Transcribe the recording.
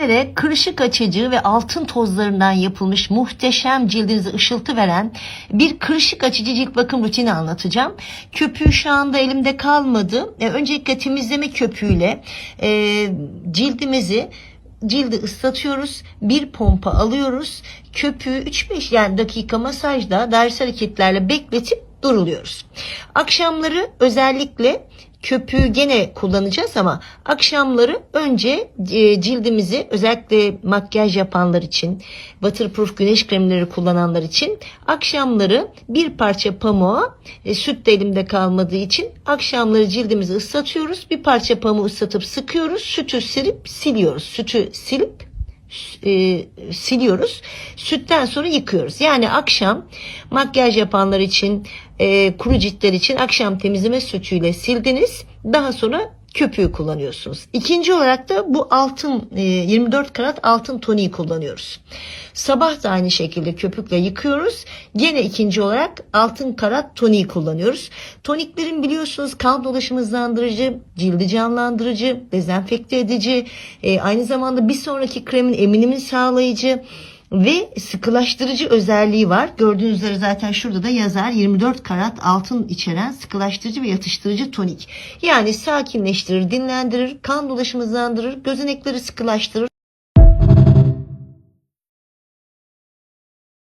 sizlere kırışık açıcı ve altın tozlarından yapılmış muhteşem cildinize ışıltı veren bir kırışık açıcı cilt bakım rutini anlatacağım. Köpüğü şu anda elimde kalmadı. E, öncelikle temizleme köpüğüyle e, cildimizi cildi ıslatıyoruz. Bir pompa alıyoruz. Köpüğü 3-5 yani dakika masajda ders hareketlerle bekletip duruluyoruz. Akşamları özellikle köpüğü gene kullanacağız ama akşamları önce e, cildimizi özellikle makyaj yapanlar için waterproof güneş kremleri kullananlar için akşamları bir parça pamuğa e, süt de elimde kalmadığı için akşamları cildimizi ıslatıyoruz. Bir parça pamuğu ıslatıp sıkıyoruz. Sütü silip siliyoruz. Sütü silip e, siliyoruz. Sütten sonra yıkıyoruz. Yani akşam makyaj yapanlar için, e, kuru ciltler için akşam temizleme sütüyle sildiniz. Daha sonra köpüğü kullanıyorsunuz. İkinci olarak da bu altın e, 24 karat altın toniği kullanıyoruz. Sabah da aynı şekilde köpükle yıkıyoruz. Gene ikinci olarak altın karat toniği kullanıyoruz. Toniklerin biliyorsunuz kan dolaşımı hızlandırıcı, cildi canlandırıcı, dezenfekte edici, e, aynı zamanda bir sonraki kremin eminimi sağlayıcı ve sıkılaştırıcı özelliği var. Gördüğünüz üzere zaten şurada da yazar 24 karat altın içeren sıkılaştırıcı ve yatıştırıcı tonik. Yani sakinleştirir, dinlendirir, kan dolaşımı hızlandırır, gözenekleri sıkılaştırır,